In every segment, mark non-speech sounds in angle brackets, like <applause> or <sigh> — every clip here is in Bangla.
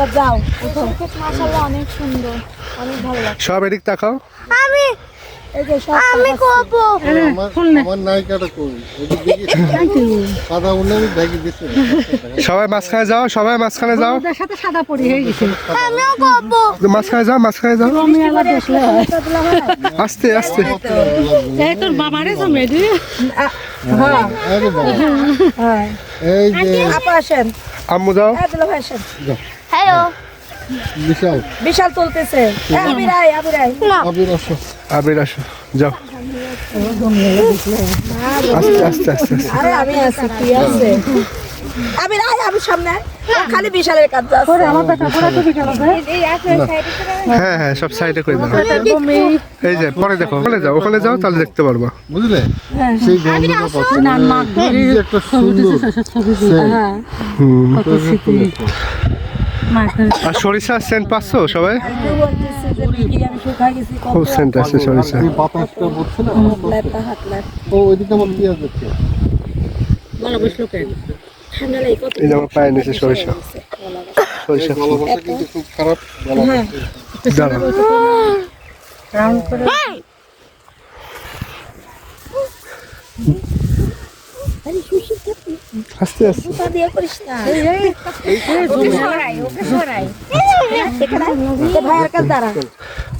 এবার যাও মাশাআল্লাহ অনেক সুন্দর। অনেক ভালো লাগছে। সব এদিক তাকাও। আমি এই যে সব আমি করব। আমার আমার নায়িকাটা কই? সাদা উন্নয়ন দেখি দিচ্ছি। সবাই মাঝখানে যাও সবাই মাঝখানে যাও। ওদের সাথে সাদা পরি হয়ে গেছে। আমিও করব। মাঝখানে যাও মাঝখানে যাও। আমি আলা দেখলে আস্তে আস্তে। এই তোর বাবারে জমে দি হ্যাঁ। হ্যাঁ। এই যে আপা আসেন। আম্মু যাও। হ্যাঁ হ্যালো। বিশাল। বিশাল তুলতেছে হ্যাঁ, আবির আয় আবির আয়। আবির আসো। আবির আসো যাও। আস্তে আস্তে আস্তে আস্তে। আরে আমি আছি কি আছে? আবির আয় আবির সামনে খালি বিশালের কাজ আছে। আমার বেটা পড়া তো বিশাল আছে এই আছে সাইডে হ্যাঁ হ্যাঁ সব সাইডে করে দাও। এই যে পরে দেখো ওখানে যাও ওখানে যাও তাহলে দেখতে পারবা। বুঝলে? সেই গন্ধটা পাচ্ছি না নাক একটা সুন্দর হ্যাঁ। হুম। মাকে আর সরিষা সেন্ট পাচ্ছ সবাই? খুব সেন্ট আছে সরিষা। এই যে আমার পায়ে নিচে সরিষা। সরিষা। খুব খারাপ বসা। দাঁড়াও রাউন্ড করে আরে সুশীল থাকি আস্তে আস্তে পা দিয়ে করিস না ওকে সরাই ওকে সরাই ভাইয়ের কাছে দাঁড়া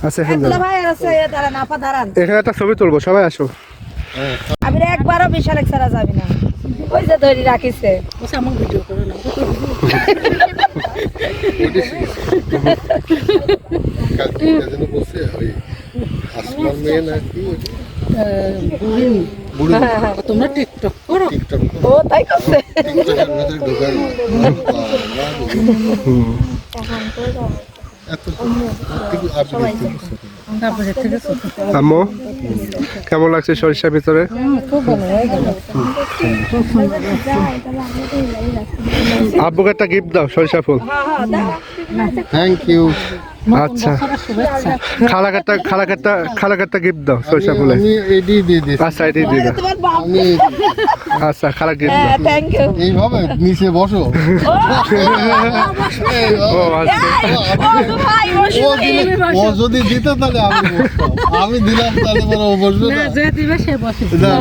আচ্ছা এখানে ভাইয়ের আছে দাঁড়ান আপা দাঁড়ান এখানে একটা ছবি তুলবো সবাই আসো। আমি একবারও বিশাল ছাড়া যাবি না। ওই যে ধরি রাখিছে। না <laughs> তোমরা টিকটক করো ও তাই করছে। আম্মু? কেমন লাগছে সরিষার ভিতরে আব্বুকে একটা গিফট দাও সরিষা ফুল থ্যাংক ইউ আচ্ছা খালাকে একটা খালাকে একটা খালাকে একটা গিফট দাও সরিষা ফুলে আমি এডি দিয়ে দিয়েছি আচ্ছা এটাই দিয়ে দাও আমি আচ্ছা খালা গিফট হ্যাঁ দাও থ্যাংক ইউ এইভাবে নিচে বসো ও আচ্ছা ও যদি দিত তাহলে আমি আমি দিলাম তাহলে বসবে না যে দিবে সে বসে। না